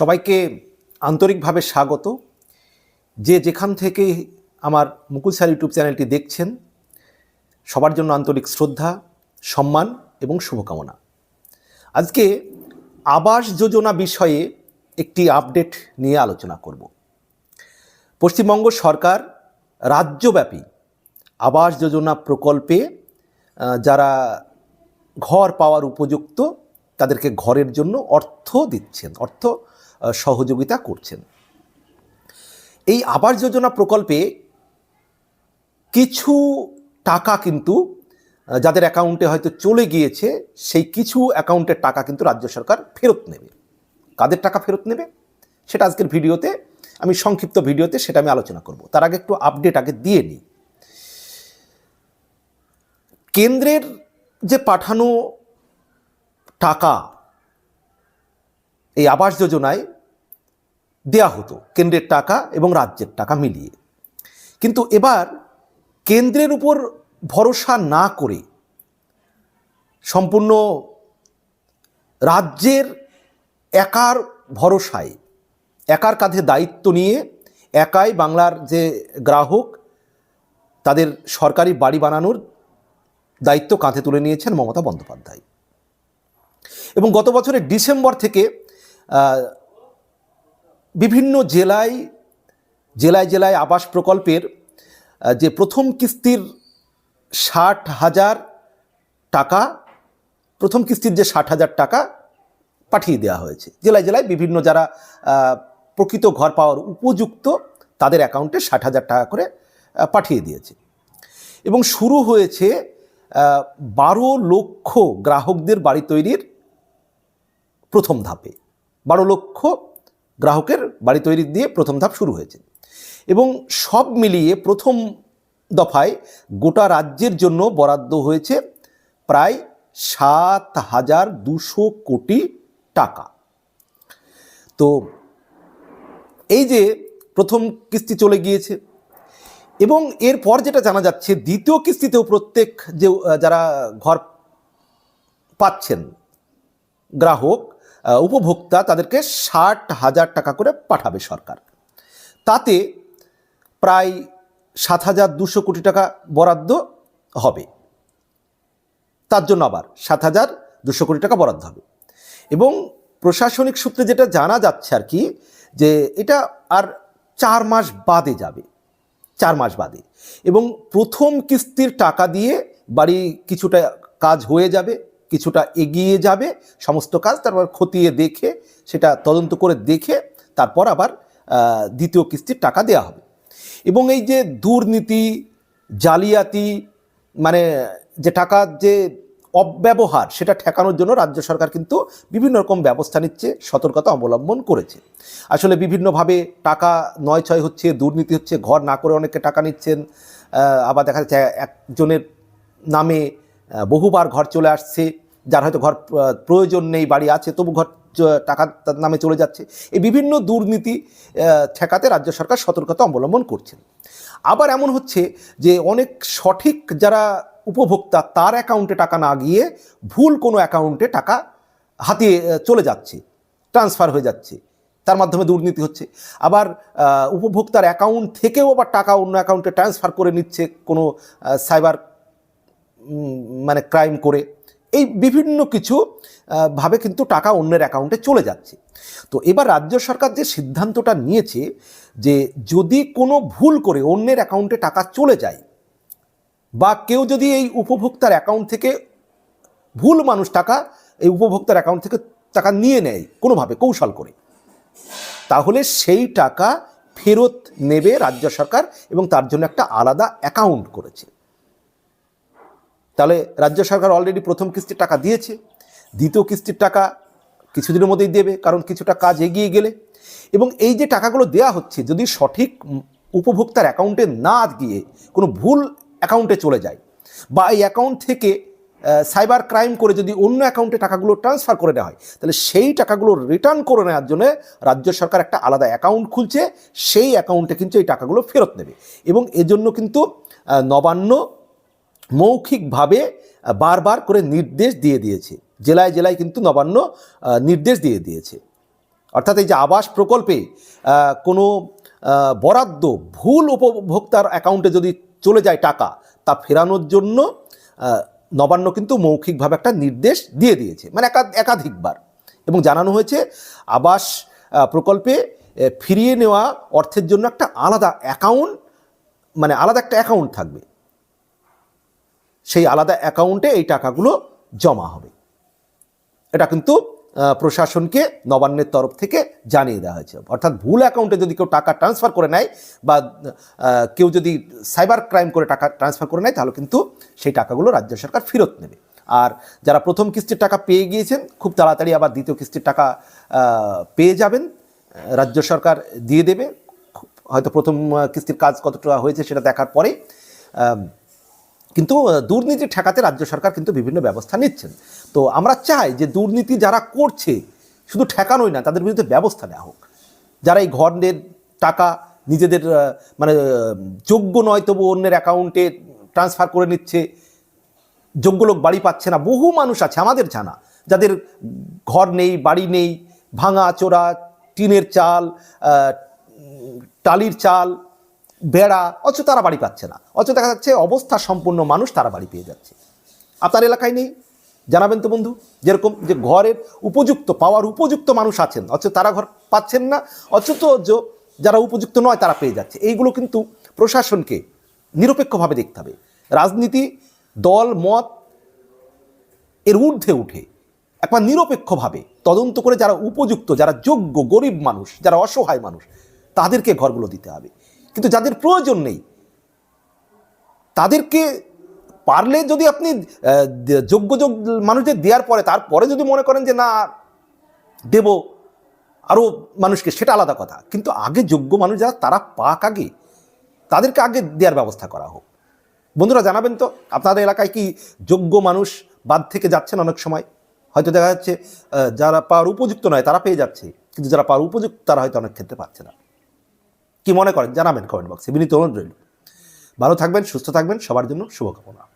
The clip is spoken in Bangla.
সবাইকে আন্তরিকভাবে স্বাগত। যে যেখান থেকে আমার মুকুল স্যার ইউটিউব চ্যানেলটি দেখছেন, সবার জন্য আন্তরিক শ্রদ্ধা, সম্মান এবং শুভকামনা। আজকে আবাস যোজনা বিষয়ে একটি আপডেট নিয়ে আলোচনা করব। পশ্চিমবঙ্গ সরকার রাজ্যব্যাপী আবাস যোজনা প্রকল্পে যারা ঘর পাওয়ার উপযুক্ত, তাদেরকে ঘরের জন্য অর্থ দিচ্ছেন, অর্থ সহযোগিতা করছেন। এই আবাস যোজনা প্রকল্পে কিছু টাকা কিন্তু যাদের অ্যাকাউন্টে হয়তো চলে গিয়েছে, সেই কিছু অ্যাকাউন্টের টাকা কিন্তু রাজ্য সরকার ফেরত নেবে। কাদের টাকা ফেরত নেবে? সেটা আজকের ভিডিওতে, আমি সংক্ষিপ্ত ভিডিওতে সেটা আমি আলোচনা করব। তার আগে একটু আপডেট আগে দিয়ে নিই। কেন্দ্রের যে পাঠানো টাকা এই আবাস যোজনায় দেয়া হতো কেন্দ্রের টাকা এবং রাজ্যের টাকা মিলিয়ে। কিন্তু এবার কেন্দ্রের উপর ভরসা না করে সম্পূর্ণ রাজ্যের একার ভরসায়, একার কাঁধে দায়িত্ব নিয়ে একাই বাংলার যে গ্রাহক, তাদের সরকারি বাড়ি বানানোর দায়িত্ব কাঁধে তুলে নিয়েছেন মমতা বন্দ্যোপাধ্যায়। এবং গত বছরের ডিসেম্বর থেকে বিভিন্ন জেলায় জেলায় জেলায় আবাস প্রকল্পের যে প্রথম কিস্তির ষাট হাজার টাকা, প্রথম কিস্তির যে ষাট হাজার টাকা পাঠিয়ে দেওয়া হয়েছে। জেলায় জেলায় বিভিন্ন যারা প্রকৃত ঘর পাওয়ার উপযুক্ত, তাদের অ্যাকাউন্টে ষাট হাজার টাকা করে পাঠিয়ে দিয়েছে। এবং শুরু হয়েছে বারো লক্ষ গ্রাহকদের বাড়ি তৈরির প্রথম ধাপে। বারো লক্ষ গ্রাহকের বাড়ি তৈরি দিয়ে প্রথম ধাপ শুরু হয়েছে। এবং সব মিলিয়ে প্রথম দফায় গোটা রাজ্যের জন্য বরাদ্দ হয়েছে প্রায় সাত হাজার দুশো কোটি টাকা। তো এই যে প্রথম কিস্তি চলে গিয়েছে এবং এরপর যেটা জানা যাচ্ছে, দ্বিতীয় কিস্তিতেও প্রত্যেক যে, যারা ঘর পাচ্ছেন, গ্রাহক উপভোক্তা তাদেরকে ষাট হাজার টাকা করে পাঠাবে সরকার। তাতে প্রায় সাত হাজার দুশো কোটি টাকা বরাদ্দ হবে। তার জন্য আবার সাত হাজার দুশো কোটি টাকা বরাদ্দ হবে। এবং প্রশাসনিক সূত্রে যেটা জানা যাচ্ছে আর কি, যে এটা আর চার মাস বাদে যাবে। চার মাস বাদে। এবং প্রথম কিস্তির টাকা দিয়ে বাড়ি কিছুটা কাজ হয়ে যাবে। কিছুটা এগিয়ে যাবে, সমস্ত কাজ, তারপর খতিয়ে দেখে, সেটা তদন্ত করে দেখে, তারপর আবার দ্বিতীয় কিস্তির টাকা দেওয়া হবে। এবং এই যে দুর্নীতি, জালিয়াতি মানে যে টাকার যে অব্যবহার, সেটা ঠেকানোর জন্য রাজ্য সরকার কিন্তু বিভিন্ন রকম ব্যবস্থা নিচ্ছে, সতর্কতা অবলম্বন করেছে। আসলে বিভিন্নভাবে টাকা নয় ছয় হচ্ছে, দুর্নীতি হচ্ছে, ঘর না করে অনেকে টাকা নিচ্ছেন আবার দেখা যাচ্ছে, একজনের নামে বহুবার ঘর চলে আসছে, যার হয়তো ঘর প্রয়োজন নেই, বাড়ি আছে, তবু ঘর টাকা তার নামে চলে যাচ্ছে। এই বিভিন্ন দুর্নীতি ঠেকাতে রাজ্য সরকার সতর্কতা অবলম্বন করছেন। আবার এমন হচ্ছে যে অনেক সঠিক যারা উপভোক্তা, তার অ্যাকাউন্টে টাকা না গিয়ে ভুল কোনো অ্যাকাউন্টে টাকা হাতিয়ে চলে যাচ্ছে, ট্রান্সফার হয়ে যাচ্ছে। তার মাধ্যমে দুর্নীতি হচ্ছে। আবার উপভোক্তার অ্যাকাউন্ট থেকেও আবার টাকা অন্য অ্যাকাউন্টে ট্রান্সফার করে নিচ্ছে কোনো সাইবার মানে ক্রাইম করে এই বিভিন্ন কিছু ভাবে কিন্তু টাকা অন্যের অ্যাকাউন্টে চলে যাচ্ছে। তো এবার রাজ্য সরকার যে সিদ্ধান্তটা নিয়েছে যে যদি কোনো ভুল করে অন্যের অ্যাকাউন্টে টাকা চলে যায় বা কেউ যদি এই উপভোক্তার অ্যাকাউন্ট থেকে ভুল মানুষ টাকা, এই উপভোক্তার অ্যাকাউন্ট থেকে টাকা নিয়ে নেয় কোনোভাবে, কৌশল করে, তাহলে সেই টাকা ফেরত নেবে রাজ্য সরকার এবং তার জন্য একটা আলাদা অ্যাকাউন্ট করেছে। তাহলে রাজ্য সরকার অলরেডি প্রথম কিস্তির টাকা দিয়েছে, দ্বিতীয় কিস্তির টাকা কিছুদিনের মধ্যেই দেবে, কারণ কিছুটা কাজ এগিয়ে গেলে। এবং এই যে টাকাগুলো দেয়া হচ্ছে, যদি সঠিক উপভোক্তার অ্যাকাউন্টে না গিয়ে কোনো ভুল অ্যাকাউন্টে চলে যায়, বা এই অ্যাকাউন্ট থেকে সাইবার ক্রাইম করে যদি অন্য অ্যাকাউন্টে টাকাগুলো ট্রান্সফার করে নেওয়া হয়, তাহলে সেই টাকাগুলো রিটার্ন করে নেওয়ার জন্য রাজ্য সরকার একটা আলাদা অ্যাকাউন্ট খুলছে, সেই অ্যাকাউন্টে কিন্তু এই টাকাগুলো ফেরত নেবে। এবং এজন্য কিন্তু নবান্ন মৌখিকভাবে বারবার করে নির্দেশ দিয়ে দিয়েছে। জেলায় জেলায় কিন্তু নবান্ন নির্দেশ দিয়ে দিয়েছে। অর্থাৎ এই যে আবাস প্রকল্পে কোনো বরাদ্দ, ভুল উপভোক্তার অ্যাকাউন্টে যদি চলে যায় টাকা, তা ফেরানোর জন্য নবান্ন কিন্তু মৌখিকভাবে একটা নির্দেশ দিয়ে দিয়েছে মানে একা- একাধিকবার। এবং জানানো হয়েছে, আবাস প্রকল্পে ফিরিয়ে নেওয়া অর্থের জন্য একটা আলাদা অ্যাকাউন্ট মানে আলাদা একটা অ্যাকাউন্ট থাকবে। সেই আলাদা অ্যাকাউন্টে এই টাকাগুলো জমা হবে। এটা কিন্তু প্রশাসনকে নবান্নের তরফ থেকে জানিয়ে দেওয়া হয়েছে। অর্থাৎ ভুল অ্যাকাউন্টে যদি কেউ টাকা ট্রান্সফার করে নেয় বা কেউ যদি সাইবার ক্রাইম করে টাকা ট্রান্সফার করে নেয় তাহলে কিন্তু সেই টাকাগুলো রাজ্য সরকার ফেরত নেবে। আর যারা প্রথম কিস্তির টাকা পেয়ে গিয়েছেন খুব তাড়াতাড়ি আবার দ্বিতীয় কিস্তির টাকা পেয়ে যাবেন। রাজ্য সরকার দিয়ে দেবে। হয়তো প্রথম কিস্তির কাজ কতটা হয়েছে সেটা দেখার আহ, কিন্তু দুর্নীতি ঠেকাতে রাজ্য সরকার কিন্তু বিভিন্ন ব্যবস্থা নিচ্ছেন। তো আমরা চাই যে দুর্নীতি যারা করছে, শুধু ঠেকানোই না, তাদের বিরুদ্ধে ব্যবস্থা নেওয়া হোক। যারা এই ঘরের টাকা নিজেদের মানে যোগ্য নয় তবু অন্যের অ্যাকাউন্টে ট্রান্সফার করে নিচ্ছে, যোগ্য লোক বাড়ি পাচ্ছে না, বহু মানুষ আছে, আমাদের জানা, যাদের ঘর নেই, বাড়ি নেই, ভাঙা, চোরা, টিনের চাল টালির চাল বেড়া, অথচ তারা বাড়ি পাচ্ছে না। অথচ দেখা যাচ্ছে অবস্থা সম্পূর্ণ মানুষ তারা বাড়ি পেয়ে যাচ্ছে। আপনার এলাকায় নেই? জানাবেন তো বন্ধু, যেরকম যে ঘরের উপযুক্ত পাওয়ার উপযুক্ত মানুষ আছেন, অথচ তারা ঘর পাচ্ছেন না, অথচ যারা উপযুক্ত নয় তারা পেয়ে যাচ্ছে। এইগুলো কিন্তু প্রশাসনকে নিরপেক্ষভাবে দেখতে হবে। রাজনীতি, দল, মত এর ঊর্ধ্বে উঠে একবার নিরপেক্ষভাবে তদন্ত করে যারা উপযুক্ত, যারা যোগ্য, গরিব মানুষ, যারা অসহায় মানুষ, তাদেরকে ঘরগুলো দিতে হবে। কিন্তু যাদের প্রয়োজন নেই, তাদেরকে পারলে যদি আপনি যোগ্য যোগ্য মানুষদের দেওয়ার পরে, তারপরে যদি মনে করেন যে না, দেব আরও মানুষকে, সেটা আলাদা কথা। কিন্তু আগে যোগ্য মানুষ যারা, তারা পাক আগে। তাদেরকে আগে দেওয়ার ব্যবস্থা করা হোক। বন্ধুরা, জানাবেন তো, আপনাদের এলাকায় কি যোগ্য মানুষ বাদ থেকে যাচ্ছেন অনেক সময়? হয়তো দেখা যাচ্ছে যারা পাওয়ার উপযুক্ত নয়, তারা পেয়ে যাচ্ছে। কিন্তু যারা পাওয়ার উপযুক্ত, তারা হয়তো অনেক ক্ষেত্রে পাচ্ছে না। কি মনে করেন? জানাবেন কমেন্ট বক্সে বিনীত অনুরোধ রইল। ভালো থাকবেন, সুস্থ থাকবেন, সবার জন্য শুভকামনা।